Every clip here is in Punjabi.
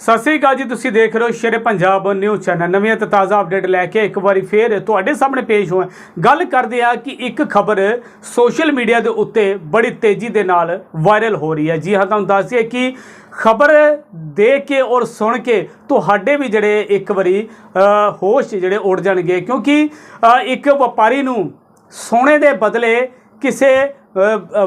ਸਤਿ ਸ੍ਰੀ ਅਕਾਲ ਜੀ, ਤੁਸੀਂ ਦੇਖ ਰਹੇ ਹੋ ਸ਼ੇਰੇ ਪੰਜਾਬ ਨਿਊਜ਼ ਚੈਨਲ। ਨਵੀਆਂ ਤੇ ਤਾਜ਼ਾ ਅਪਡੇਟ ਲੈ ਕੇ ਇੱਕ ਵਾਰੀ ਫੇਰ ਤੁਹਾਡੇ ਸਾਹਮਣੇ ਪੇਸ਼ ਹੋਇਆ ਗੱਲ ਕਰਦੇ ਆ ਕਿ ਇੱਕ ਖਬਰ ਸੋਸ਼ਲ ਮੀਡੀਆ ਦੇ ਉੱਤੇ ਬੜੀ ਤੇਜ਼ੀ ਦੇ ਨਾਲ ਵਾਇਰਲ ਹੋ ਰਹੀ ਹੈ। ਜੀ ਹਾਂ, ਤੁਹਾਨੂੰ ਦੱਸ ਦਈਏ ਕਿ ਖਬਰ ਦੇਖ ਕੇ ਔਰ ਸੁਣ ਕੇ ਤੁਹਾਡੇ ਵੀ ਜਿਹੜੇ ਇੱਕ ਵਾਰੀ ਹੋਸ਼ ਜਿਹੜੇ ਉੱਡ ਜਾਣਗੇ। ਕਿਉਂਕਿ ਇੱਕ ਵਪਾਰੀ ਨੂੰ ਸੋਨੇ ਦੇ ਬਦਲੇ ਕਿਸੇ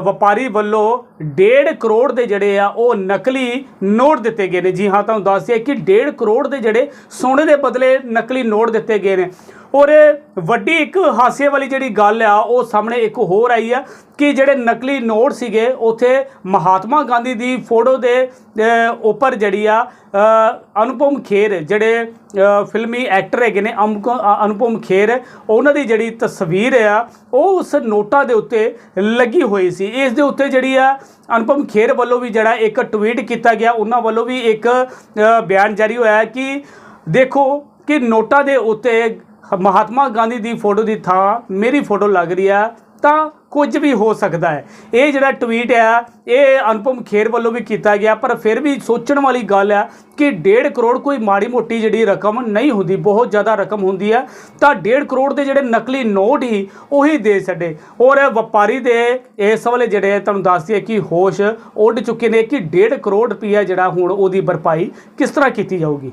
ਵਪਾਰੀ ਵੱਲੋਂ 1.5 ਕਰੋੜ ਦੇ ਜਿਹੜੇ ਆ, ਉਹ ਨਕਲੀ ਨੋਟ ਦਿੱਤੇ ਗਏ ਨੇ। ਜੀ ਹਾਂ, ਤੁਹਾਨੂੰ ਦੱਸ ਦਈਏ ਕਿ 1.5 ਕਰੋੜ ਦੇ ਜਿਹੜੇ ਸੋਨੇ ਦੇ ਬਦਲੇ ਨਕਲੀ ਨੋਟ ਦਿੱਤੇ ਗਏ ਨੇ। ਔਰ ਵੱਡੀ ਇੱਕ ਹਾਸੇ ਵਾਲੀ ਜਿਹੜੀ ਗੱਲ ਆ, ਉਹ ਸਾਹਮਣੇ ਇੱਕ ਹੋਰ ਆਈ ਆ ਕਿ ਜਿਹੜੇ ਨਕਲੀ ਨੋਟ ਸੀਗੇ, ਉਥੇ ਮਹਾਤਮਾ ਗਾਂਧੀ ਦੀ ਫੋਟੋ ਦੇ ਉੱਪਰ ਜਿਹੜੀ ਆ ਅਨੁਪਮ ਖੇਰ, ਜਿਹੜੇ ਫਿਲਮੀ ਐਕਟਰ ਹੈਗੇ ਨੇ, ਅਮੁਕ- ਅਨੁਪਮ ਖੇਰ, ਉਹਨਾਂ ਦੀ ਜਿਹੜੀ ਤਸਵੀਰ ਆ, ਉਹ ਉਸ ਨੋਟਾਂ ਦੇ ਉੱਤੇ ਲੱਗੀ ਹੋਈ ਸੀ। ਇਸ ਦੇ ਉੱਤੇ ਜਿਹੜੀ ਆ, ਅਨੁਪਮ ਖੇਰ ਵੱਲੋਂ ਵੀ ਜਿਹੜਾ ਇੱਕ ਟਵੀਟ ਕੀਤਾ ਗਿਆ, ਉਹਨਾਂ ਵੱਲੋਂ ਵੀ ਇੱਕ ਬਿਆਨ ਜਾਰੀ ਹੋਇਆ ਕਿ ਦੇਖੋ ਕਿ ਨੋਟਾਂ ਦੇ ਉੱਤੇ ਮਹਾਤਮਾ ਗਾਂਧੀ ਦੀ ਫੋਟੋ ਦੀ ਥਾਂ ਮੇਰੀ ਫੋਟੋ ਲੱਗ ਰਹੀ ਆ, ਤਾਂ ਕੁਝ ਵੀ ਹੋ ਸਕਦਾ ਹੈ। ਇਹ ਜਿਹੜਾ ਟਵੀਟ ਆ, ਇਹ ਅਨੁਪਮ ਖੇਰ ਵੱਲੋਂ ਵੀ ਕੀਤਾ ਗਿਆ, ਪਰ ਫਿਰ ਵੀ ਸੋਚਣ ਵਾਲੀ ਗੱਲ ਆ ਕਿ 1.5 ਕਰੋੜ ਕੋਈ ਮਾੜੀ ਮੋਟੀ ਜਿਹੜੀ ਰਕਮ ਨਹੀਂ ਹੁੰਦੀ, ਬਹੁਤ ਜ਼ਿਆਦਾ ਰਕਮ ਹੁੰਦੀ ਆ, ਤਾਂ 1.5 ਕਰੋੜ ਦੇ ਜਿਹੜੇ ਨਕਲੀ ਨੋਟ ਹੀ ਉਹੀ ਦੇ ਛੱਡੇ। ਔਰ ਵਪਾਰੀ ਦੇ ਇਸ ਵੇਲੇ ਜਿਹੜੇ ਤੁਹਾਨੂੰ ਦੱਸ ਦਈਏ ਕਿ ਹੋਸ਼ ਉੱਡ ਚੁੱਕੇ ਨੇ ਕਿ 1.5 ਕਰੋੜ ਰੁਪਈਆ ਜਿਹੜਾ ਹੁਣ ਉਹਦੀ ਭਰਪਾਈ ਕਿਸ ਤਰ੍ਹਾਂ ਕੀਤੀ ਜਾਊਗੀ?